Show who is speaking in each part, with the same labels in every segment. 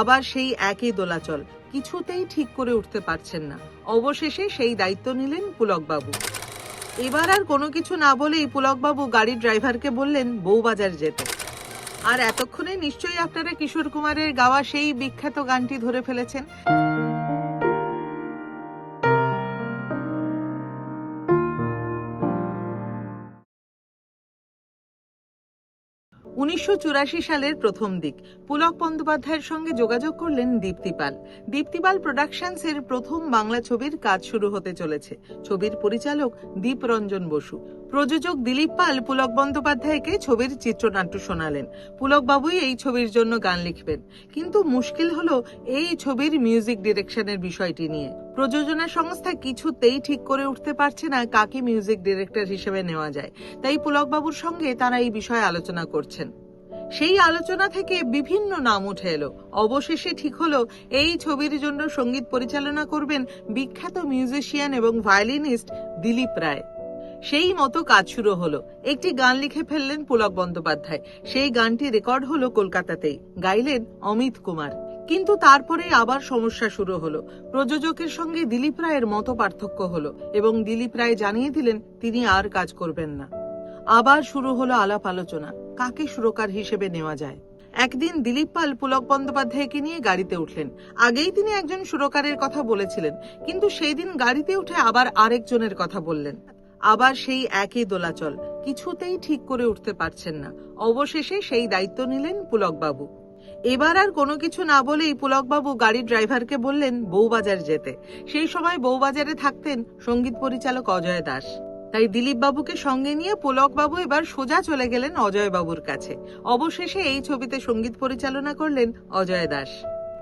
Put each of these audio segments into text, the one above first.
Speaker 1: আবার সেই একই দোলাচল। কিছুতেই ঠিক করে উঠতে পারছেন না। অবশেষে সেই দায়িত্ব নিলেন পুলকবাবু। এবার আর কোনো কিছু না বলেই পুলকবাবু গাড়ির ড্রাইভারকে বললেন বউবাজার যেতে। আর এতক্ষণে নিশ্চয়ই আপনারা কিশোর কুমারের গাওয়া সেই বিখ্যাত গানটি ধরে ফেলেছেন। উনিশশো চুরাশি সালের প্রথম দিক। পুলক বন্দ্যোপাধ্যায়ের সঙ্গে যোগাযোগ করলেন দীপ্তিপাল দীপ্তিপাল প্রোডাকশনস এর প্রথম বাংলা ছবির কাজ শুরু হতে চলেছে। ছবির পরিচালক দীপরঞ্জন বসু। প্রযোজক দিলীপ পাল পুলক বন্দ্যোপাধ্যায়কে ছবির চিত্রনাট্য শোনালেন। পুলক বাবুই এই ছবির জন্য গান লিখবেন। কিন্তু মুশকিল হলো এই ছবির মিউজিক ডিরেকশনের বিষয়টি নিয়ে। প্রযোজনা সংস্থা কিছুতেই ঠিক করে উঠতে পারছে না কাকে মিউজিক ডিরেক্টর হিসেবে নেওয়া যায়। তাই পুলকবাবুর সঙ্গে তারা এই বিষয়ে আলোচনা করছেন। সেই আলোচনা থেকে বিভিন্ন নাম উঠে এলো। অবশেষে ঠিক হলো, এই ছবির জন্য সংগীত পরিচালনা করবেন বিখ্যাত মিউজিশিয়ান এবং ভায়োলিনিস্ট দিলীপ রায়। সেই মতো কাজ শুরু হলো। একটি গান লিখে ফেললেন পুলক বন্দ্যোপাধ্যায়। সেই গানটি রেকর্ড হলো কলকাতাতেই। গাইলেন অমিত কুমার। কিন্তু তারপরে আবার সমস্যা শুরু হলো। প্রযোজকের সঙ্গে দিলীপ রায়ের মতো পার্থক্য হলো এবং দিলীপ রায় জানিয়ে দিলেন, তিনি আর কাজ করবেন না। আবার শুরু হলো আলাপ আলোচনা, কাকে সুরকার হিসেবে নেওয়া যায়। একদিন দিলীপ পাল পুলক বন্দ্যোপাধ্যায়কে নিয়ে গাড়িতে উঠলেন। আগেই তিনি একজন সুরকারের কথা বলেছিলেন, কিন্তু সেই দিন গাড়িতে উঠে আবার আরেকজনের কথা বললেন। আবার সেই একই দোলাচল, কিছুতেই ঠিক করে উঠতে পারছেন না। অবশেষে সেই দায়িত্ব নিলেন পুলকবাবু। এবার আর কোনো কিছু না বলেই পুলকবাবু গাড়ির ড্রাইভারকে বললেন, বউবাজার যেতে। সেই সময় বউবাজারে থাকতেন সংগীত পরিচালক অজয় দাস। তাই দিলীপ বাবুকে সঙ্গে নিয়ে পুলক বাবু এবার সোজা চলে গেলেন অজয় বাবুর কাছে। অবশেষে এই ছবিতে সংগীত পরিচালনা করলেন অজয় দাস।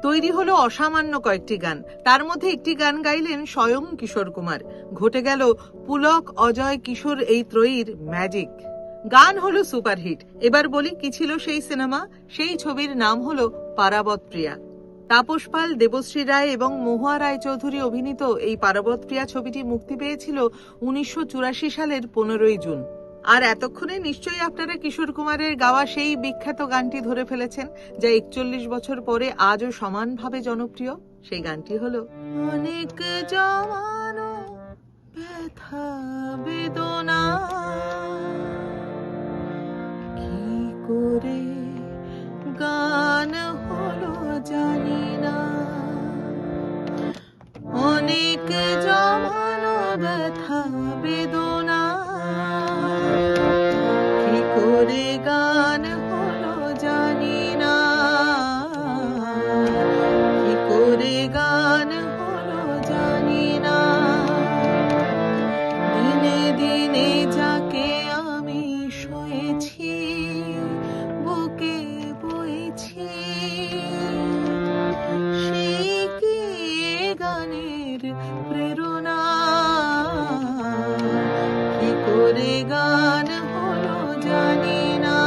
Speaker 1: তৈরি হলো অসামান্য কয়েকটি গান। তার মধ্যে একটি গান গাইলেন স্বয়ং কিশোর কুমার। ঘটে গেল পুলক অজয় কিশোর এই ত্রয়ীর ম্যাজিক। গান হলো সুপারহিট। এবার বলি, কি ছিল সেই সিনেমা? সেই ছবির নাম হলো পারাবত প্রিয়া তাপস পাল, দেবশ্রী রায় এবং মহুয়া রায় চৌধুরী অভিনীত এই পারাবত প্রিয়া ছবিটি মুক্তি পেয়েছিল উনিশশো চুরাশি সালের পনেরোই জুন। আর এতক্ষণে নিশ্চয়ই আপনারা কিশোর কুমারের গাওয়া সেই বিখ্যাত গানটি ধরে ফেলেছেন, যা একচল্লিশ বছর পরে আজও সমানভাবে জনপ্রিয়। সেই গানটি হলো, অনেক জমানো ব্যথা বেদনা। করে গান হলো জানি না। অনেক জমানো ব্যথা, বেদনা। কি করে গান হলো জানি না। কি করে গান হলো জানি না। দিনে দিনে যাকে গান জানি না।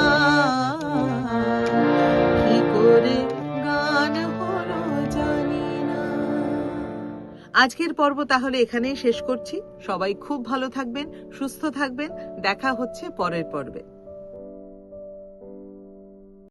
Speaker 1: গান জানি না। আজকের পর্ব তাহলে এখানেই শেষ করছি। সবাই খুব ভালো থাকবেন, সুস্থ থাকবেন। দেখা হচ্ছে পরের পর্বে।